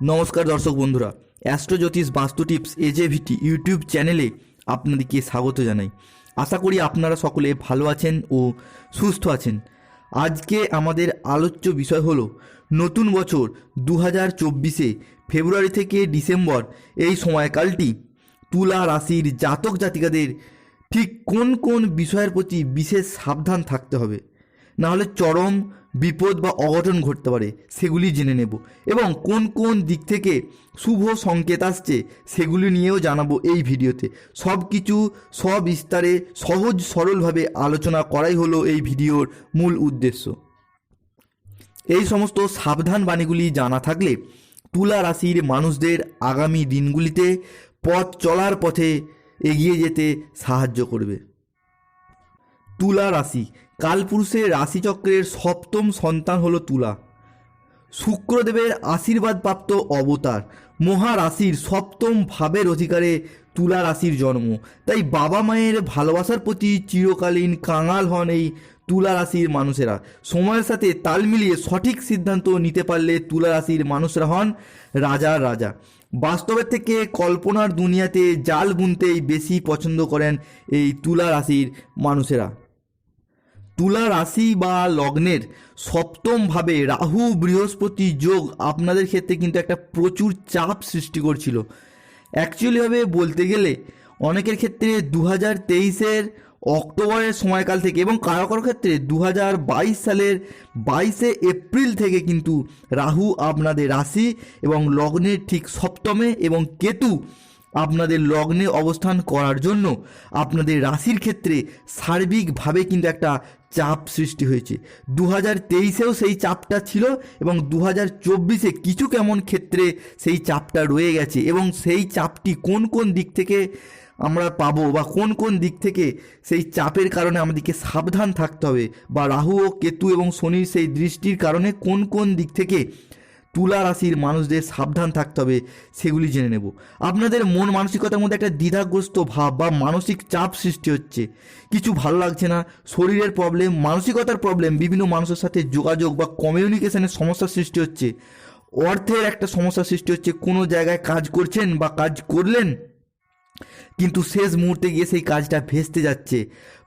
নমস্কার দর্শক বন্ধুরা অ্যাস্ট্রো জ্যোতিষ বাস্তু টিপস এজেভিটি ইউটিউব চ্যানেলে আপনাদেরকে স্বাগত জানাই। আশা করি আপনারা সকলে ভালো আছেন ও সুস্থ আছেন। আজকে আমাদের আলোচ্য বিষয় হলো, নতুন বছর দু হাজার চব্বিশে ফেব্রুয়ারি থেকে ডিসেম্বর এই সময়কালটি তুলা রাশির জাতক জাতিকাদের ঠিক কোন কোন বিষয়ের প্রতি বিশেষ সাবধান থাকতে হবে? না হলে চরম বিপদ বা অঘটন ঘটতে পারে, সেগুলি জেনে নেব। এবং কোন কোন দিক থেকে শুভ সংকেত আসছে, সেগুলি নিয়েও জানাব এই ভিডিওতে। সব কিছু সবিস্তারে, সহজ সরলভাবে আলোচনা করাই হলো এই ভিডিওর মূল উদ্দেশ্য। এই সমস্ত সাবধান বাণীগুলি জানা থাকলে তুলা রাশির মানুষদের আগামী দিনগুলিতে পথ চলার পথে এগিয়ে যেতে সাহায্য করবে। তুলা রাশি কালপুরুষের রাশিচক্রের সপ্তম সন্তান হলো তুলা। শুক্রদেবের আশীর্বাদপ্রাপ্ত অবতার। মহারাশির সপ্তম ভাবের অধিকারে তুলা রাশির জন্ম। তাই বাবা মায়ের ভালোবাসার প্রতি চিরকালীন কাঙাল হন এই তুলা রাশির মানুষেরা। সময়ের সাথে তাল মিলিয়ে সঠিক সিদ্ধান্ত নিতে পারলে তুলা রাশির মানুষরা হন রাজার রাজা। বাস্তবের থেকে কল্পনার দুনিয়াতে জাল বুনতেই বেশি পছন্দ করেন এই তুলা রাশির মানুষেরা। তুলা রাশি বা লগ্নের সপ্তমভাবে রাহু, বৃহস্পতি যোগ আপনাদের ক্ষেত্রে কিন্তু একটা প্রচুর চাপ সৃষ্টি করছিল। অ্যাকচুয়ালিভাবে বলতে গেলে, অনেকের ক্ষেত্রে দু হাজার তেইশের অক্টোবরের সময়কাল থেকে এবং কারও কারও ক্ষেত্রে দু হাজার বাইশ সালের বাইশে এপ্রিল থেকে কিন্তু রাহু আপনাদের রাশি এবং লগ্নের ঠিক সপ্তমে এবং কেতু আপনাদের লগ্নে অবস্থান করার জন্য আপনাদের রাশির ক্ষেত্রে সার্বিকভাবে কিন্তু একটা চাপ সৃষ্টি হয়েছে। দু হাজার তেইশেও সেই চাপটা ছিল এবং দু হাজার চব্বিশে কিছু কেমন ক্ষেত্রে সেই চাপটা রয়ে গেছে এবং সেই চাপটি কোন কোন দিক থেকে আমরা পাবো বা কোন কোন দিক থেকে সেই চাপের কারণে আমাদেরকে সাবধান থাকতে হবে বা রাহু ও কেতু এবং শনির সেই দৃষ্টির কারণে কোন কোন দিক থেকে তুলা রাশির মানুষদের সাবধান থাকতে হবে, সেগুলি জেনে নেব। আপনাদের মন মানসিকতার মধ্যে একটা দ্বিধাগ্রস্ত ভাব বা মানসিক চাপ সৃষ্টি হচ্ছে। কিছু ভালো লাগছে না, শরীরের প্রবলেম মানসিকতার প্রবলেম বিভিন্ন মানুষের সাথে যোগাযোগ বা কমিউনিকেশনের সমস্যার সৃষ্টি হচ্ছে। অর্থের একটা সমস্যা সৃষ্টি হচ্ছে, কোনো জায়গায় কাজ করছেন বা কাজ করলেন কিন্তু শেষ মুহূর্তে গিয়ে সেই কাজটা ভেস্তে যাচ্ছে।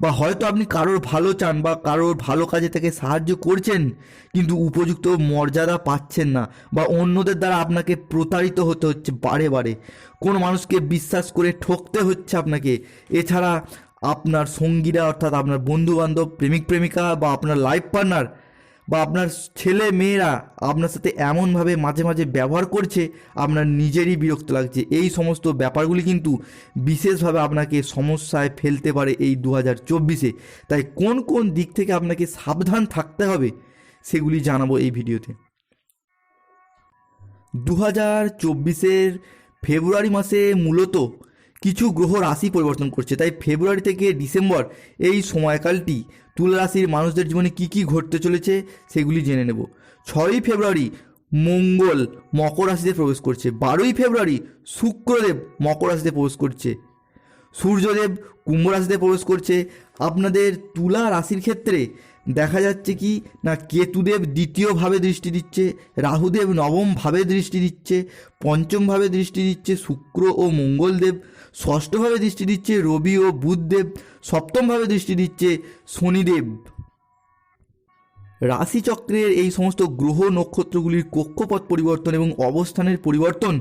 বা হয়তো আপনি কারোর ভালো চান বা কারোর ভালো কাজে তাকে সাহায্য করছেন, কিন্তু উপযুক্ত মর্যাদা পাচ্ছেন না বা অন্যদের দ্বারা আপনাকে প্রতারিত হতে হচ্ছে বারে বারে। কোনো মানুষকে বিশ্বাস করে ঠকতে হচ্ছে আপনাকে। এছাড়া আপনার সঙ্গীরা অর্থাৎ আপনার বন্ধু বান্ধব প্রেমিক প্রেমিকা বা আপনার লাইফ পার্টনার বা আপনার ছেলে মেয়েরা আপনার সাথে এমনভাবে মাঝে মাঝে ব্যবহার করছে, আপনার নিজেরই বিরক্ত লাগছে। এই সমস্ত ব্যাপারগুলি কিন্তু বিশেষভাবে আপনাকে সমস্যায় ফেলতে পারে এই দু হাজার চব্বিশে। তাই কোন কোন দিক থেকে আপনাকে সাবধান থাকতে হবে, সেগুলি জানাব এই ভিডিওতে। দু হাজার চব্বিশের ফেব্রুয়ারি মাসে মূলত কিছু গ্রহ রাশি পরিবর্তন করছে। তাই ফেব্রুয়ারি থেকে ডিসেম্বর এই সময়কালটি তুলা রাশির মানুষদের জীবনে কি কি ঘটতে চলেছে সেগুলি জেনে নেব। ছয়ই ফেব্রুয়ারি মঙ্গল মকর রাশিতে প্রবেশ করছে। বারোই ফেব্রুয়ারি শুক্রদেব মকর রাশিতে প্রবেশ করছে। সূর্যদেব কুম্ভ রাশিতে প্রবেশ করছে। আপনাদের তুলা রাশির ক্ষেত্রে দেখা যাচ্ছে কি? না, কেতুদেব দ্বিতীয়ভাবে দৃষ্টি দিচ্ছে, রাহুদেব নবমভাবে দৃষ্টি দিচ্ছে, পঞ্চমভাবে দৃষ্টি দিচ্ছে শুক্র ও মঙ্গলদেব, ষষ্ঠভাবে দৃষ্টি দিচ্ছে রবি ও বুধদেব, সপ্তমভাবে দৃষ্টি দিচ্ছে শনিদেব। রাশিচক্রের এই সমস্ত গ্রহ নক্ষত্রগুলির কক্ষপথ পরিবর্তন এবং অবস্থানের পরিবর্তন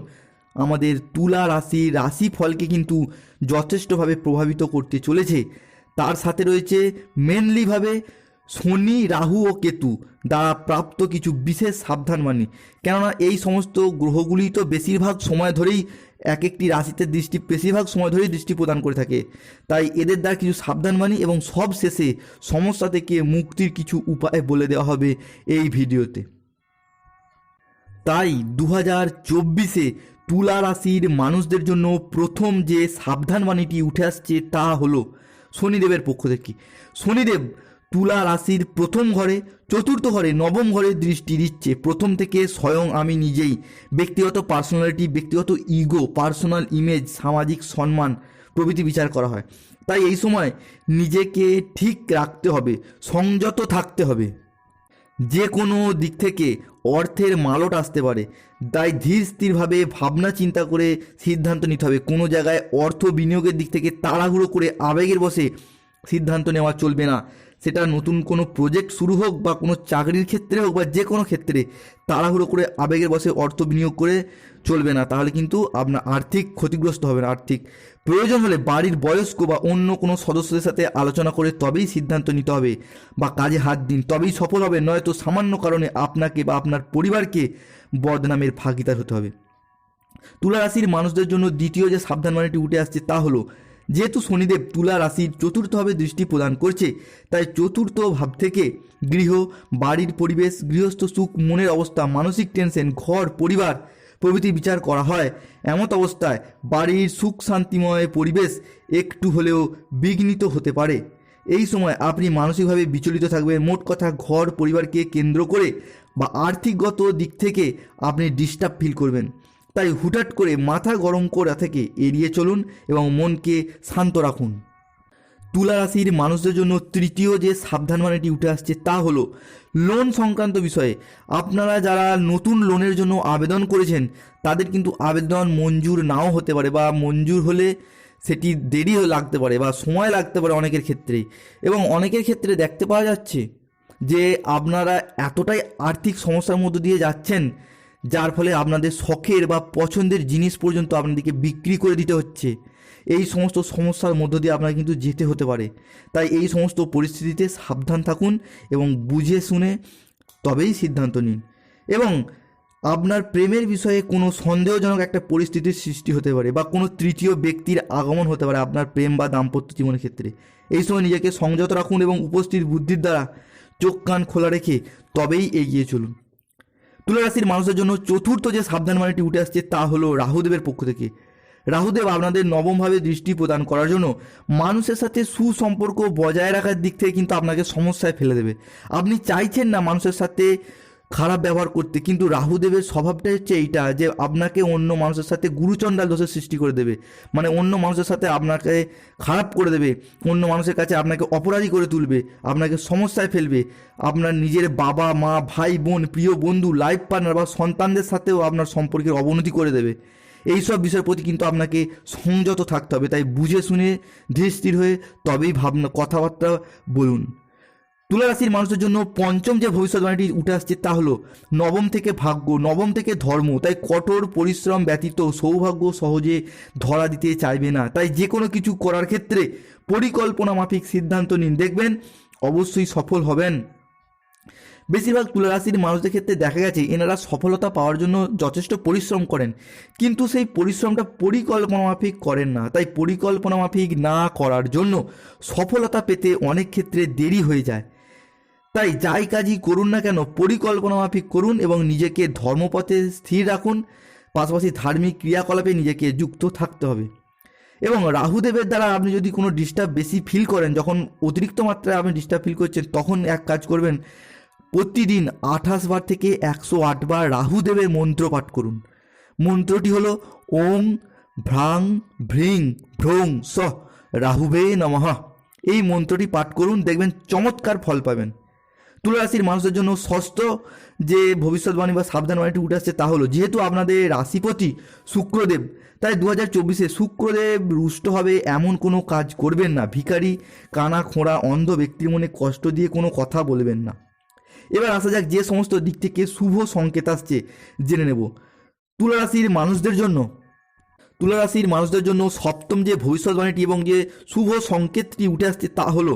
আমাদের তুলা রাশি রাশি ফলকে কিন্তু যথেষ্টভাবে প্রভাবিত করতে চলেছে। তার সাথে রয়েছে মেনলিভাবে শনি, রাহু ও কেতু দ্বারা প্রাপ্ত কিছু বিশেষ সাবধানবাণী। কেননা এই সমস্ত গ্রহগুলি তো বেশিরভাগ সময় ধরেই এক একটি রাশিতে দৃষ্টি, বেশিরভাগ সময় ধরেই দৃষ্টি প্রদান করে থাকে। তাই এদের দ্বারা কিছু সাবধানবাণী এবং সব শেষে সমস্যা থেকে মুক্তির কিছু উপায় বলে দেওয়া হবে এই ভিডিওতে। তাই দু হাজার চব্বিশে তুলা রাশির মানুষদের জন্য প্রথম যে সাবধানবাণীটি উঠে আসছে তা হলো শনিদেবের পক্ষ থেকে। শনিদেব তুলা রাশির প্রথম ঘরে, চতুর্থ ঘরে, নবম ঘরে দৃষ্টি দিচ্ছে। প্রথম থেকে স্বয়ং আমি নিজেই। ব্যক্তিগত পার্সোনালিটি, ব্যক্তিগত ইগো, পার্সোনাল ইমেজ, সামাজিক সম্মান প্রভৃতি বিচার করা হয়। তাই এই সময় নিজেকে ঠিক রাখতে হবে, সংযত থাকতে হবে। যে কোনো দিক থেকে অর্থের মালট আসতে পারে। তাই ধীর স্থিরভাবে ভাবনা চিন্তা করে সিদ্ধান্ত নিতে হবে। কোনো জায়গায় অর্থ বিনিয়োগের দিক থেকে তাড়াহুড়ো করে আবেগের বসে সিদ্ধান্ত নেওয়া চলবে না। সেটা নতুন কোনো প্রজেক্ট শুরু হোক বা কোনো চাকরির ক্ষেত্রে হোক বা যে কোনো ক্ষেত্রে তাড়াহুড়ো করে আবেগের বসে অর্থ বিনিয়োগ করে চলবে না। তাহলে কিন্তু আপনার আর্থিক ক্ষতিগ্রস্ত হবে না আর্থিক। প্রয়োজন হলে বাড়ির বয়স্ক বা অন্য কোনো সদস্যদের সাথে আলোচনা করে তবেই সিদ্ধান্ত নিতে হবে বা কাজে হাত দিন। তবেই সফল হবে, নয়তো সামান্য কারণে আপনাকে বা আপনার পরিবারকে বদনামের ভাগিদার হতে হবে। তুলা রাশির মানুষদের জন্য দ্বিতীয় যে সাবধান মানেটি উঠে আসছে তা হলো যেহেতু শনিদেব তুলা রাশির চতুর্থভাবে দৃষ্টি প্রদান করছে, তাই চতুর্থ ভাব থেকে গৃহ, বাড়ির পরিবেশ, গৃহস্থ সুখ, মনের অবস্থা, মানসিক টেনশন ঘর, পরিবার প্রভৃতি বিচার করা হয়। এমত অবস্থায় বাড়ির সুখ শান্তিময় পরিবেশ একটু হলেও বিঘ্নিত হতে পারে। এই সময় আপনি মানসিকভাবে বিচলিত থাকবেন। মোট কথা ঘর, পরিবারকে কেন্দ্র করে বা আর্থিকগত দিক থেকে আপনি ডিস্টার্ব ফিল করবেন। তাই হুটহাট করে মাথা গরম করা থেকে এড়িয়ে চলুন এবং মনকে শান্ত রাখুন। তুলা রাশির মানুষদের জন্য তৃতীয় যে সাবধান মানেটি উঠে আসছে তা হলো লোন সংক্রান্ত বিষয়ে। আপনারা যারা নতুন লোনের জন্য আবেদন করেছেন, তাদের কিন্তু আবেদন মঞ্জুর নাও হতে পারে বা মঞ্জুর হলে সেটি দেরি লাগতে পারে বা সময় লাগতে পারে অনেকের ক্ষেত্রেই এবং অনেকের ক্ষেত্রে দেখতে পাওয়া যাচ্ছে যে আপনারা এতটাই আর্থিক সমস্যার মধ্য দিয়ে যাচ্ছেন যার ফলে আপনাদের শখের বা পছন্দের জিনিস পর্যন্ত আপনাদেরকে বিক্রি করে দিতে হচ্ছে। এই সমস্ত সমস্যার মধ্য দিয়ে আপনার কিন্তু যেতে হতে পারে। তাই এই সমস্ত পরিস্থিতিতে সাবধান থাকুন এবং বুঝে শুনে তবেই সিদ্ধান্ত নিন। এবং আপনার প্রেমের বিষয়ে কোনো সন্দেহজনক একটা পরিস্থিতির সৃষ্টি হতে পারে বা কোনো তৃতীয় ব্যক্তির আগমন হতে পারে আপনার প্রেম বা দাম্পত্য জীবনের ক্ষেত্রে। এই সময় নিজেকে সংযত রাখুন এবং উপস্থিত বুদ্ধির দ্বারা চোখ কান খোলা রেখে তবেই এগিয়ে চলুন। তুলা রাশির মানুষের জন্য চতুর্থ যে সাবধান মানেটি উঠে আসছে তা হলো রাহুদেবের পক্ষ থেকে। রাহুদেব আপনাদের নবমভাবে দৃষ্টি প্রদান করার জন্য মানুষের সাথে সুসম্পর্ক বজায় রাখার দিক থেকে কিন্তু আপনাকে সমস্যায় ফেলে দেবে। আপনি চাইছেন না মানুষের সাথে খারাপ ব্যবহার করতে। কিন্তু রাহুদেবের স্বভাবটা হচ্ছে এইটা যে আপনাকে অন্য মানুষের সাথে গুরুচণ্ডাল দোষের সৃষ্টি করে দেবে। মানে অন্য মানুষের সাথে আপনাকে খারাপ করে দেবে, অন্য মানুষের কাছে আপনাকে অপরাধী করে তুলবে, আপনাকে সমস্যায় ফেলবে। আপনার নিজের বাবা, মা, ভাই, বোন, প্রিয় বন্ধু লাইফ পার্টনার বা সন্তানদের সাথেও আপনার সম্পর্কের অবনতি করে দেবে। এই সব বিষয়ের প্রতি কিন্তু আপনাকে সংযত থাকতে হবে। তাই বুঝে শুনে ধীর স্থির হয়ে তবেই ভাবনা, কথাবার্তা বলুন। তুলা রাশির মানুষের জন্য পঞ্চম যে ভবিষ্যৎবাণীটি উঠে আসছে তা হলো নবম থেকে ভাগ্য, নবম থেকে ধর্ম। তাই কঠোর পরিশ্রম ব্যতীত সৌভাগ্য সহজে ধরা দিতে চাইবে না। তাই যে কোনো কিছু করার ক্ষেত্রে পরিকল্পনা মাফিক সিদ্ধান্ত নিন। দেখবেন অবশ্যই সফল হবেন। বেশিরভাগ তুলা রাশির মানুষদের ক্ষেত্রে দেখা গেছে, এনারা সফলতা পাওয়ার জন্য যথেষ্ট পরিশ্রম করেন। কিন্তু সেই পরিশ্রমটা পরিকল্পনা মাফিক করেন না। তাই পরিকল্পনা মাফিক না করার জন্য সফলতা পেতে অনেক ক্ষেত্রে দেরি হয়ে যায়। তাই যাই কাজই করুন না কেন, পরিকল্পনা মাফিক করুন এবং নিজেকে ধর্মপথে স্থির রাখুন। পাশাপাশি ধার্মিক ক্রিয়াকলাপে নিজেকে যুক্ত থাকতে হবে। এবং রাহুদেবের দ্বারা আপনি যদি কোনো ডিস্টার্ব বেশি ফিল করেন, যখন অতিরিক্ত মাত্রায় আপনি ডিস্টার্ব ফিল করছেন, তখন এক কাজ করবেন, প্রতিদিন আঠাশ বার থেকে একশো বার রাহুদেবের মন্ত্র পাঠ করুন। মন্ত্রটি হলো ওং ভ্রাং ভ্রিং ভ্রং স রাহুবে নমঃ। এই মন্ত্রটি পাঠ করুন, দেখবেন চমৎকার ফল পাবেন। তুলা রাশির মানুষের জন্য ষষ্ঠ যে ভবিষ্যৎবাণী বা সাবধানবাণীটি উঠে আসছে তা হলো, যেহেতু আপনাদের রাশিপতি শুক্রদেব, তাই দু হাজার চব্বিশে শুক্রদেব রুষ্ট হবে এমন কোনো কাজ করবেন না। ভিখারি, কানা, খোঁড়া, অন্ধ ব্যক্তির মনে কষ্ট দিয়ে কোনো কথা বলবেন না। এবার আসা যাক যে সমস্ত দিক থেকে শুভ সংকেত আসছে, জেনে নেব। তুলা রাশির মানুষদের জন্য তুলা রাশির মানুষদের জন্য সপ্তম যে ভবিষ্যৎবাণীটি এবং যে শুভ সংকেতটি উঠে আসছে তা হলো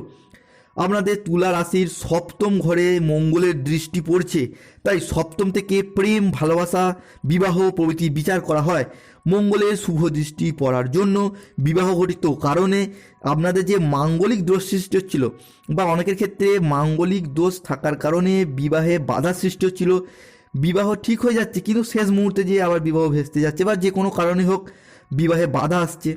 আপনাদের তুলা রাশির সপ্তম ঘরে মঙ্গলের দৃষ্টি পড়ছে। তাই সপ্তম থেকে প্রেম, ভালোবাসা, বিবাহ প্রভৃতি বিচার করা হয় মঙ্গলের শুভ দৃষ্টি পড়ার জন্য। বিবাহ ঘটিত কারণে আপনাদের যে মাঙ্গলিক দোষ সৃষ্টি হচ্ছিল বা অনেকের ক্ষেত্রে মাঙ্গলিক দোষ থাকার কারণে বিবাহে বাধা সৃষ্টি হচ্ছিল। বিবাহ ঠিক হয়ে যাচ্ছে কিন্তু শেষ মুহূর্তে যে আবার বিবাহ ভেস্তে যাচ্ছে বা যে কোনো কারণে হোক বিবাহে বাধা আসছে।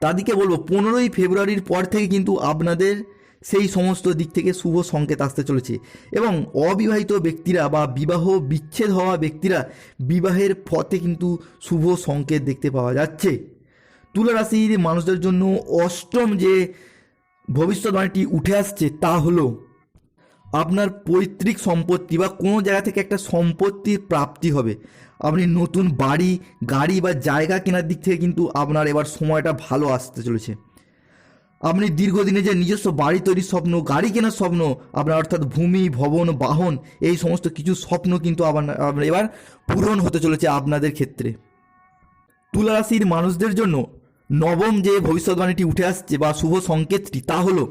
তাদেরকে বলব, পনেরোই ফেব্রুয়ারির পর থেকে কিন্তু আপনাদের সেই সমস্ত দিক থেকে শুভ সংকেত আসতে চলেছে। এবং অবিবাহিত ব্যক্তিরা বা বিবাহ বিচ্ছেদ হওয়া ব্যক্তিরা বিবাহের পথে কিন্তু শুভ সংকেত দেখতে পাওয়া যাচ্ছে। তুলা রাশির মানুষদের জন্য অষ্টম যে ভবিষ্যৎবাণীটি উঠে আসছে তা হলো, আপনার পৈতৃক সম্পত্তি বা কোনো জায়গা থেকে একটা সম্পত্তির প্রাপ্তি হবে। আপনি নতুন বাড়ি, গাড়ি বা জায়গা কেনার দিক থেকে কিন্তু আপনার এবার সময়টা ভালো আসতে চলেছে। আপনি দীর্ঘদিনে যে নিজস্ব বাড়ি তৈরির স্বপ্ন, গাড়ি কেনার স্বপ্ন, আপনার অর্থাৎ ভূমি, ভবন, বাহন, এই সমস্ত কিছু স্বপ্ন কিন্তু আবার এবার পূরণ হতে চলেছে আপনাদের ক্ষেত্রে। তুলা রাশির মানুষদের জন্য নবম যে ভবিষ্যৎবাণীটি উঠে আসছে বা শুভ সংকেতটি তা হলো,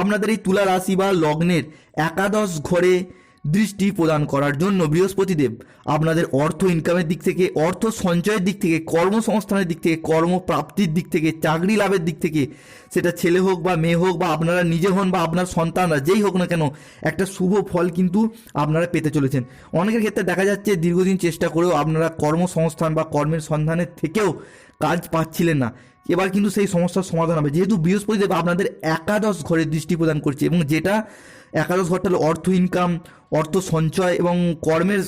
আপনাদের এই তুলা রাশি বা লগ্নের একাদশ ঘরে দৃষ্টি প্রদান করার জন্য বৃহস্পতিদেব আপনাদের অর্থ ইনকামের দিক থেকে, অর্থ সঞ্চয়ের দিক থেকে, কর্মসংস্থানের দিক থেকে, কর্মপ্রাপ্তির দিক থেকে, চাকরি লাভের দিক থেকে, সেটা ছেলে হোক বা মেয়ে হোক বা আপনারা নিজে হন বা আপনার সন্তানরা, যেই হোক না কেন, একটা শুভ ফল কিন্তু আপনারা পেতে চলেছেন। অনেকের ক্ষেত্রে দেখা যাচ্ছে দীর্ঘদিন চেষ্টা করেও আপনারা কর্মসংস্থান বা কর্মের সন্ধানের থেকেও কাজ পাচ্ছিলেন না। এবার কিন্তু সেই সমস্যার সমাধান হবে। যেহেতু বৃহস্পতিদেব আপনাদের একাদশ ঘরে দৃষ্টি প্রদান করছে এবং যেটা একাদশ ঘর তাহলে অর্থ ইনকাম অর্থ সঞ্চয় এবং কর্মের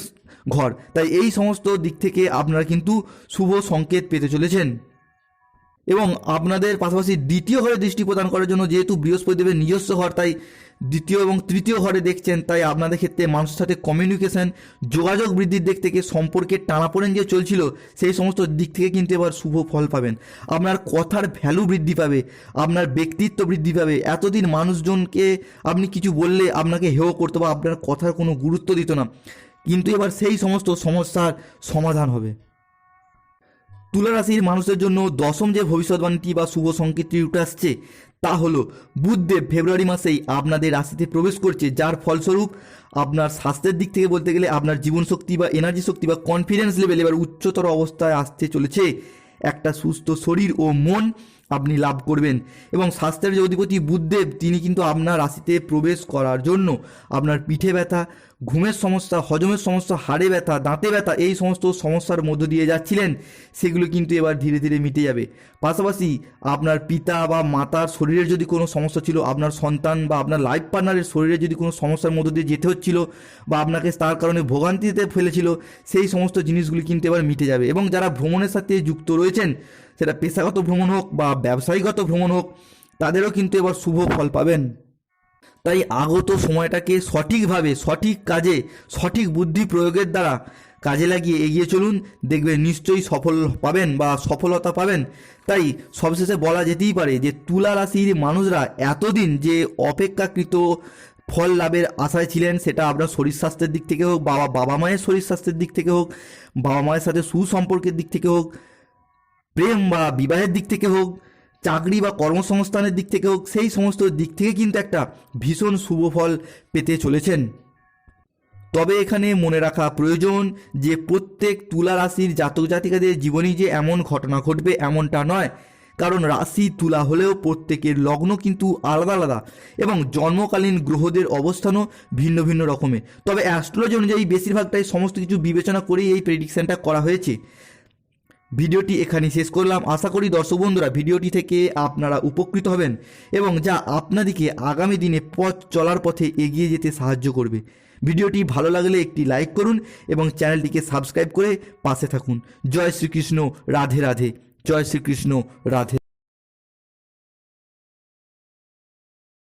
ঘর। তাই এই সমস্ত দিক থেকে আপনারা কিন্তু শুভ সংকেত পেতে চলেছেন। এবং আপনাদের পাশাপাশি দ্বিতীয় ঘরে দৃষ্টি প্রদান করার জন্য যেহেতু বৃহস্পতিদেবের নিজস্ব ঘর, তাই দ্বিতীয় এবং তৃতীয় ঘরে দেখছেন, তাই আপনাদের ক্ষেত্রে মানুষের সাথে কমিউনিকেশন যোগাযোগ বৃদ্ধির দিক থেকে সম্পর্কের টানাপোড়েন যে চলছিল, সেই সমস্ত দিক থেকে কিন্তু এবার শুভ ফল পাবেন। আপনার কথার ভ্যালু বৃদ্ধি পাবে, আপনার ব্যক্তিত্ব বৃদ্ধি পাবে। এতদিন মানুষজনকে আপনি কিছু বললে আপনাকে হেয় করতো বা আপনার কথার কোনো গুরুত্ব দিত না। কিন্তু এবার সেই সমস্ত সমস্যার সমাধান হবে। তুলা রাশির মানুষের জন্য দশম যে ভবিষ্যৎবাণীটি বা শুভ সংকেতটি উঠে আসছে, তা হল বুধদেব ফেব্রুয়ারি মাসেই আপনাদের রাশিতে প্রবেশ করছে, যার ফলস্বরূপ আপনার স্বাস্থ্যের দিক থেকে বলতে গেলে আপনার জীবনশক্তি বা এনার্জি শক্তি বা কনফিডেন্স লেভেল এবার উচ্চতর অবস্থায় আসতে চলেছে। একটা সুস্থ শরীর ও মন আপনি লাভ করবেন। এবং স্বাস্থ্যের যে অধিপতি বুধদেব তিনি কিন্তু আপনার রাশিতে প্রবেশ করার জন্য আপনার পিঠে ব্যথা, ঘুমের সমস্যা, হজমের সমস্যা, হাড়ে ব্যথা, দাঁতে ব্যথা, এই সমস্ত সমস্যার মধ্য দিয়ে যাচ্ছিলেন, সেগুলো কিন্তু এবার ধীরে ধীরে মিটে যাবে। পাশাপাশি আপনার পিতা বা মাতার শরীরের যদি কোনো সমস্যা ছিল, আপনার সন্তান বা আপনার লাইফ পার্টনারের শরীরে যদি কোনো সমস্যার মধ্য দিয়ে যেতে হচ্ছিল বা আপনাকে তার কারণে ভোগান্তিতে ফেলেছিল, সেই সমস্ত জিনিসগুলি কিন্তু এবার মিটে যাবে। এবং যারা ভ্রমণের সাথে যুক্ত রয়েছেন সেটা পেশাগত ভ্রমণ হোক বা ব্যবসায়ীগত ভ্রমণ হোক, তাদেরও কিন্তু এবার শুভ ফল পাবেন। তাই আগত সময়টাকে সঠিকভাবে, সঠিক কাজে, সঠিক বুদ্ধি প্রয়োগের দ্বারা কাজে লাগিয়ে এগিয়ে চলুন। দেখবেন নিশ্চয়ই সফল পাবেন বা সফলতা পাবেন। তাই সবশেষে বলা যেতেই পারে যে, তুলা রাশির মানুষরা এতদিন যে অপেক্ষাকৃত ফল লাভের আশায় ছিলেন, সেটা আপনার শরীর স্বাস্থ্যের দিক থেকে হোক বাবা বাবা মায়ের শরীর স্বাস্থ্যের দিক থেকে হোক, বাবা মায়ের সাথে সুসম্পর্কের দিক থেকে হোক প্রেম বা বিবাহের দিক থেকে হোক, চাকরি বা কর্মসংস্থানের দিক থেকে হোক, সেই সমস্ত দিক থেকে কিন্তু একটা ভীষণ শুভ ফল পেতে চলেছেন। তবে এখানে মনে রাখা প্রয়োজন যে প্রত্যেক তুলা রাশির জাতক জাতিকাদের জীবনে যে এমন ঘটনা ঘটবে এমনটা নয়। কারণ রাশি তুলা হলেও প্রত্যেকের লগ্ন কিন্তু আলাদা আলাদা এবং জন্মকালীন গ্রহদের অবস্থানও ভিন্ন ভিন্ন রকমের। তবে অ্যাস্ট্রোলজি অনুযায়ী বেশিরভাগটাই সমস্ত কিছু বিবেচনা করেই এই প্রেডিকশনটা করা হয়েছে। ভিডিওটি এখানে শেষ করলাম। আশা করি দর্শক বন্ধুরা ভিডিওটি থেকে আপনারা উপকৃত হবেন এবং যা আপনাদেরকে আগামী দিনে পথ চলার পথে এগিয়ে যেতে সাহায্য করবে। ভিডিওটি ভালো লাগলে একটি লাইক করুন এবং চ্যানেলটিকে সাবস্ক্রাইব করে পাশে থাকুন। জয় শ্রীকৃষ্ণ, রাধে রাধে। জয় শ্রীকৃষ্ণ, রাধে।